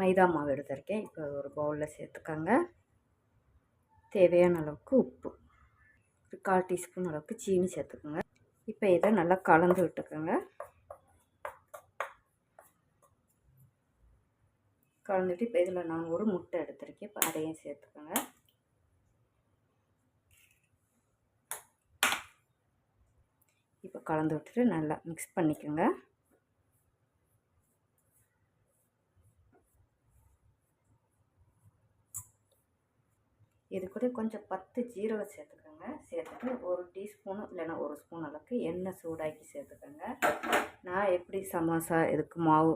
மைதா மாவு எடுத்திருக்கேன். இப்போ ஒரு பவுலில் சேர்த்துக்கோங்க. தேவையான அளவுக்கு உப்பு. ஒரு கால் டீஸ்பூன் அளவுக்கு சீனி சேர்த்துக்கோங்க. இப்போ இதை நல்லா கலந்து விட்டுக்கோங்க. கலந்துட்டு இப்போ இதில் நான் ஒரு முட்டை எடுத்திருக்கேன். இப்போ அதையும் சேர்த்துக்கோங்க. இப்போ கலந்து விட்டுட்டு நல்லா மிக்ஸ் பண்ணிக்கோங்க. இது கூட கொஞ்சம் பத்து ஜீரகம் சேர்த்துக்கோங்க. சேர்த்துட்டு ஒரு டீஸ்பூனு இல்லைன்னா ஒரு ஸ்பூன் அளவுக்கு எண்ணெய் சூடாக்கி சேர்த்துக்கோங்க. நான் எப்படி சமோசா இதுக்கு மாவு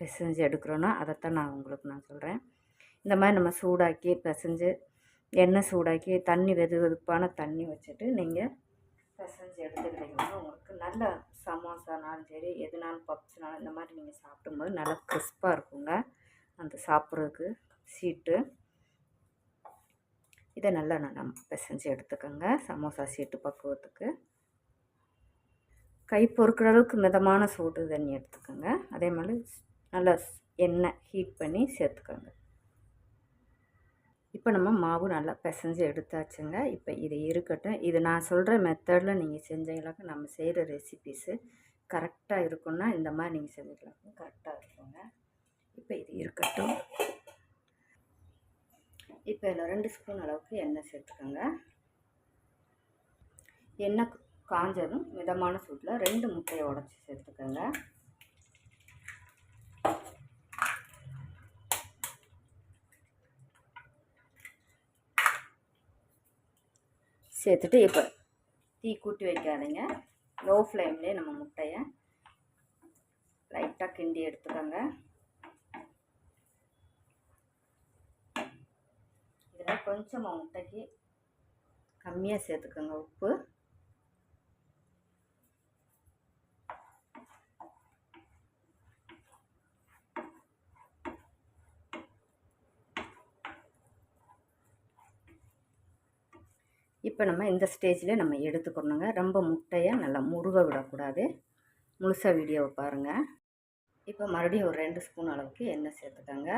பிசைஞ்சு எடுக்கிறோன்னா அதைத்தான் நான் உங்களுக்கு நான் சொல்கிறேன் இந்த மாதிரி நம்ம சூடாக்கி பிசைஞ்சு எண்ணெய் சூடாக்கி தண்ணி வெது வெதுப்பான தண்ணி வச்சுட்டு நீங்கள் பிசைஞ்சு எடுத்துக்கிட்டிங்கன்னா உங்களுக்கு நல்ல சமோசானாலும் சரி எதுனாலும் பப்ஸ்னாலும் இந்த மாதிரி நீங்கள் சாப்பிடும்போது நல்லா கிறிஸ்பாக இருக்குங்க. அந்த சாப்பிட்றதுக்கு சீட்டு. இதை நல்லா நல்லா பிசைஞ்சு எடுத்துக்கோங்க. சமோசா சீட்டு பக்குவத்துக்கு. கை பொறுக்கிற அளவுக்கு மிதமான சூடு தண்ணி எடுத்துக்கோங்க. அதே மாதிரி நல்லா எண்ணெய் ஹீட் பண்ணி சேர்த்துக்கோங்க. இப்போ நம்ம மாவு நல்லா பிசைஞ்சு எடுத்தாச்சுங்க. இப்போ இது இருக்கட்டும். இது நான் சொல்கிற மெத்தடில் நீங்கள் செஞ்சீங்களாக்க நம்ம செய்கிற ரெசிபிஸு கரெக்டாக இருக்குன்னா இந்த மாதிரி நீங்கள் செஞ்சுக்கலாம். கரெக்டாக இருக்குங்க. இப்போ இது இருக்கட்டும். இப்போ இதில் ரெண்டு ஸ்பூன் அளவுக்கு எண்ணெய் சேர்த்துக்கோங்க. எண்ணெய் காஞ்சதும் மிதமான சூட்டில் ரெண்டு முட்டையை உடச்சி சேர்த்துக்கோங்க. சேர்த்துட்டு இப்போ தீ கூட்டி வைக்காதீங்க. லோ ஃப்ளேம்லேயே நம்ம முட்டையை லைட்டாக கிண்டி எடுத்துக்கோங்க இதில் கொஞ்சமாக முட்டைக்கு கம்மியாக சேர்த்துக்கோங்க உப்பு. இப்போ நம்ம இந்த ஸ்டேஜில் நம்ம எடுத்துக்கணுங்க. ரொம்ப முட்டையை நல்லா முருக விடக்கூடாது. முழுசாக வீடியோவை பாருங்கள் இப்போ மறுபடியும் ஒரு ரெண்டு ஸ்பூன் அளவுக்கு எண்ணெய் சேர்த்துக்கோங்க.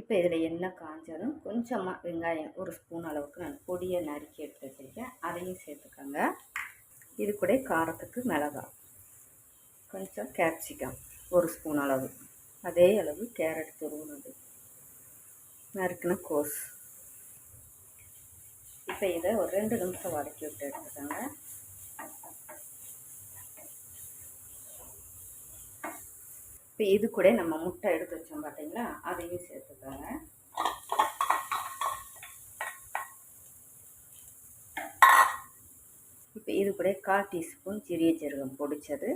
இப்போ இதில் எண்ணெய் காஞ்சதும் கொஞ்சமாக வெங்காயம் ஒரு ஸ்பூன் அளவுக்கு நான் பொடியை நறுக்கி எடுத்து வச்சுருக்கேன் அதையும் சேர்த்துக்கோங்க. இது கூட காரத்துக்கு மிளகா. கொஞ்சம் கேப்சிகம் ஒரு ஸ்பூன் அளவு. அதே அளவு கேரட் துருவுனது. நறுக்கின கோஸ். இப்போ இதை ஒரு ரெண்டு நிமிஷம் வதக்கி விட்டு எடுத்துக்கோங்க. இப்போ இது கூட நம்ம முட்டை எடுத்து வச்சோம் பார்த்தீங்களா அதையும் சேர்த்துக்கோங்க. இப்போ இது கூட கால் டீஸ்பூன் சிறிய ஜீரகம் பொடிச்சது.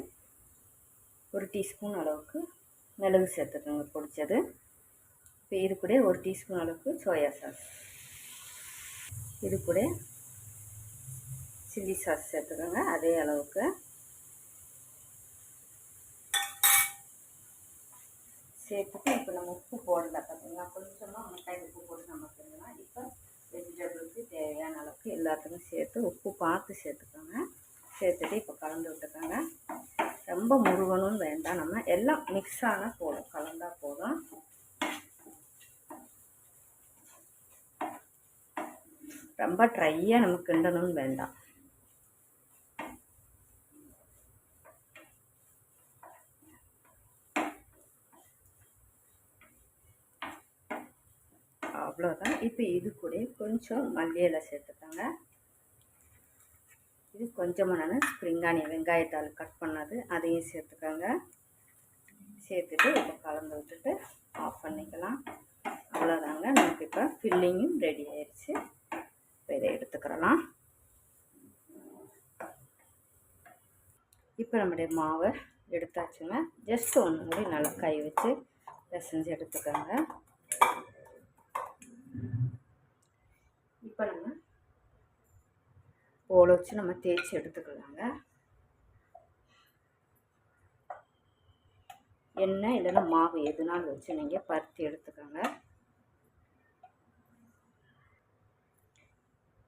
ஒரு டீஸ்பூன் அளவுக்கு மிளகு சேர்த்துக்கோங்க பொடிச்சது. இப்போ இது கூட ஒரு டீஸ்பூன் அளவுக்கு சோயா சாஸ். இது கூட சில்லி சாஸ் சேர்த்துக்கோங்க அதே அளவுக்கு. சேர்த்துட்டு இப்போ நம்ம உப்பு போடல பார்த்தீங்களா கொஞ்சமாக முட்டாய் உப்பு போட்டு நம்ம செஞ்சோம்னா இப்போ வெஜிடபிள்ஸு தேவையான அளவுக்கு எல்லாத்துக்கும் சேர்த்து உப்பு பார்த்து சேர்த்துக்கோங்க. சேர்த்துட்டு இப்போ கலந்து விட்டுக்கோங்க. ரொம்ப முருகணும்னு வேண்டாம். நம்ம எல்லாம் மிக்ஸ் ஆனால் போதும். கலந்தால் போதும். ரொம்ப ட்ரையாக நமக்கு கிண்டணும்னு வேண்டாம். அவ்வளோதான் இப்போ இது கூட கொஞ்சம் மல்லி இலை சேர்த்துக்கோங்க. இது கொஞ்சமாக நான் ஸ்ப்ரிங்கானி வெங்காயத்தால் கட் பண்ணது அதையும் சேர்த்துக்கோங்க. சேர்த்துட்டு இப்போ கலந்து விட்டுட்டு ஆஃப் பண்ணிக்கலாம். அவ்வளோதாங்க நமக்கு இப்போ ஃபில்லிங்கும் ரெடி ஆயிடுச்சு இப்போ இதை எடுத்துக்கிறலாம். இப்போ நம்முடைய மாவை எடுத்தாச்சுங்க. ஜஸ்ட் ஒன்று கூட நல்லா கை வச்சு பிசைஞ்சு எடுத்துக்கோங்க. பண்ணுங்க ஓலை போல வச்சு நம்ம தேய்ச்சி எடுத்துக்கலாங்க. எண்ணெய் இல்லைன்னா மாவு எதுனாலும் வச்சு நீங்கள் பருத்தி எடுத்துக்கோங்க.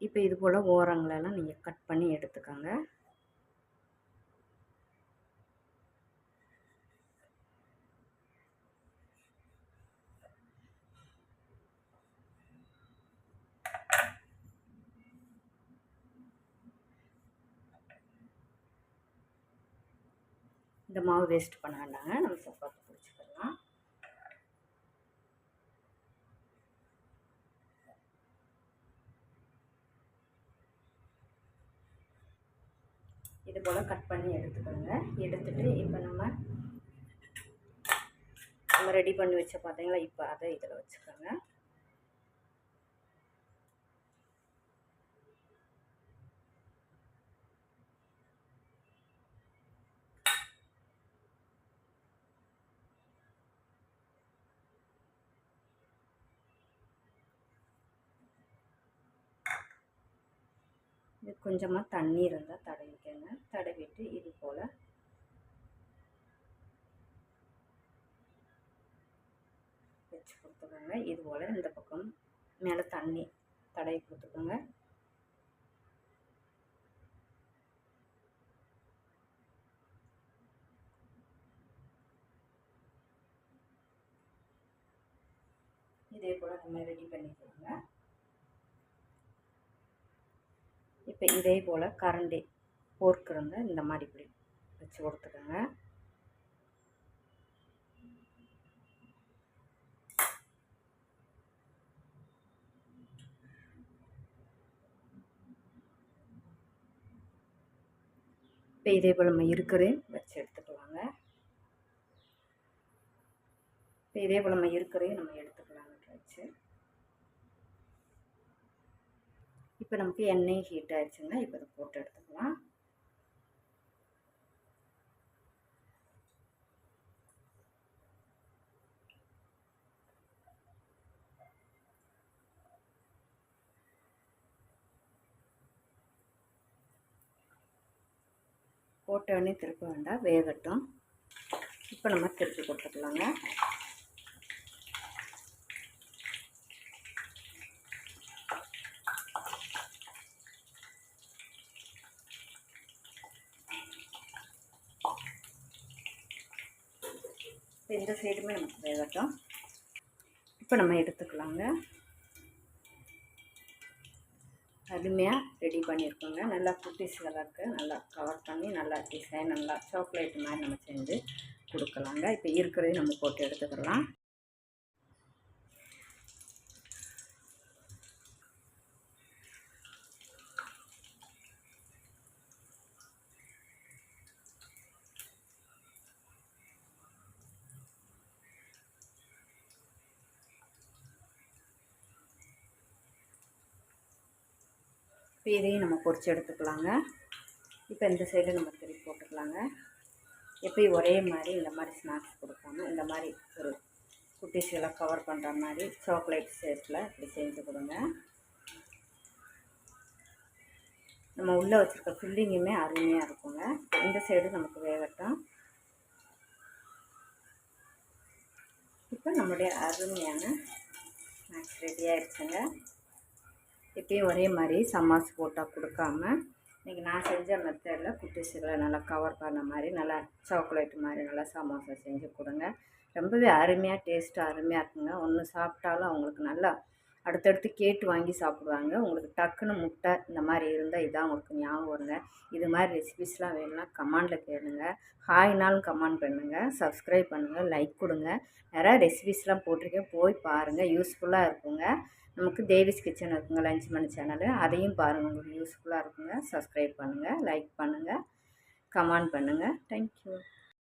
இப்போ இது போல் ஓரங்களெல்லாம் நீங்கள் கட் பண்ணி எடுத்துக்கோங்க. இந்த மாவு வேஸ்ட் பண்ண வேண்டாங்க நம்ம சப்பாத்தி பிடிச்சிக்கலாம் இது போல் கட் பண்ணி எடுத்துக்கோங்க. எடுத்துட்டு இப்போ நம்ம நம்ம ரெடி பண்ணி வச்ச பார்த்தீங்களா இப்போ அதை இதில் வச்சுக்கோங்க. இது கொஞ்சமாக தண்ணி இருந்தால் தடவிக்கோங்க. தடவிட்டு இது போல். வச்சு கொடுத்துக்கோங்க. இது போல் இந்த பக்கம் மேலே தண்ணி தடவி கொடுத்துக்கோங்க. இதே போல் நம்ம ரெடி பண்ணிக்கோங்க. இப்போ இதே போல் கரண்டி போர்க் இந்த மாதிரி இப்படி வச்சு கொடுத்துக்கோங்க. இப்போ இதே போல் நம்ம இருக்கிறேன் வச்சு எடுத்துக்கலாங்க. இப்போ இதே போல் நம்ம இருக்கிறேன் நம்ம எடுத்து வச்சு இப்போ நமக்கு எண்ணெய் ஹீட் ஆயிடுச்சுங்க இப்போ இதை போட்டு எடுத்துக்கலாம். போட்ட உடனே திருப்ப வேண்டாம் வேகட்டும். இப்போ நம்ம திருப்பி கொடுத்துக்கலாங்க இப்போ இந்த சைடுமே நமக்கு வேகட்டும். இப்போ நம்ம எடுத்துக்கலாங்க. அருமையாக ரெடி பண்ணியிருக்கோங்க. நல்லா குட்டிஸ் கலருக்கு நல்லா கவர் பண்ணி நல்லா டிசைன் நல்லா சாக்லேட் மாதிரி நம்ம செஞ்சு கொடுக்கலாங்க. இப்போ இருக்கிறதையும் நம்ம போட்டு எடுத்துக்கலாம். இப்போ இதையும் நம்ம பொறிச்சு எடுத்துக்கலாங்க. இப்போ இந்த சைடு நம்ம திருப்பி போட்டுக்கலாங்க. எப்பயும் ஒரே மாதிரி இந்த மாதிரி ஸ்நாக்ஸ் கொடுக்காம இந்த மாதிரி ஒரு குட்டீஸ்களை கவர் பண்ணுற மாதிரி சாக்லேட் ஷேப்பில் இப்படி செஞ்சு கொடுங்க. நம்ம உள்ளே வச்சுருக்க ஃபில்லிங்குமே அருமையாக இருக்குங்க. இந்த சைடு நமக்கு வேகட்டும். இப்போ நம்முடைய அருமையான ஸ்நாக்ஸ் ரெடி ஆயிடுச்சுங்க. எப்பயும் ஒரே மாதிரி சமாஸ் போட்டால் கொடுக்காம இன்றைக்கி நான் செஞ்ச மெத்தடில் குட்டிஸுகளை நல்லா கவர் பண்ண மாதிரி நல்லா சாக்லேட் மாதிரி நல்லா சமோசா செஞ்சு கொடுங்க. ரொம்பவே அருமையாக டேஸ்ட்டாக அருமையாக இருக்குங்க. ஒன்று சாப்பிட்டாலும் அவங்களுக்கு நல்லா அடுத்தடுத்து கேட்டு வாங்கி சாப்பிடுவாங்க. உங்களுக்கு டக்குன்னு முட்டை இந்த மாதிரி இருந்தால் இதான் உங்களுக்கு ஞாபகம் வருங்க. இது மாதிரி ரெசிபிஸ்லாம் வேணும்னா கமெண்டில் கேளுங்க. ஹாய்னாலும் கமெண்ட் பண்ணுங்கள் சப்ஸ்கிரைப் பண்ணுங்கள் லைக் கொடுங்க. நிறையா ரெசிபிஸ்லாம் போட்டிருக்கேன். போய் பாருங்கள் யூஸ்ஃபுல்லாக இருக்குங்க. நமக்கு தேவிஸ் கிச்சன் இருக்குங்க லஞ்ச் மணி சேனலு அதையும் பாருங்கள் உங்களுக்கு யூஸ்ஃபுல்லாக இருக்குங்க. சப்ஸ்கிரைப் பண்ணுங்கள் லைக் பண்ணுங்கள் கமெண்ட் பண்ணுங்கள் தேங்க்யூ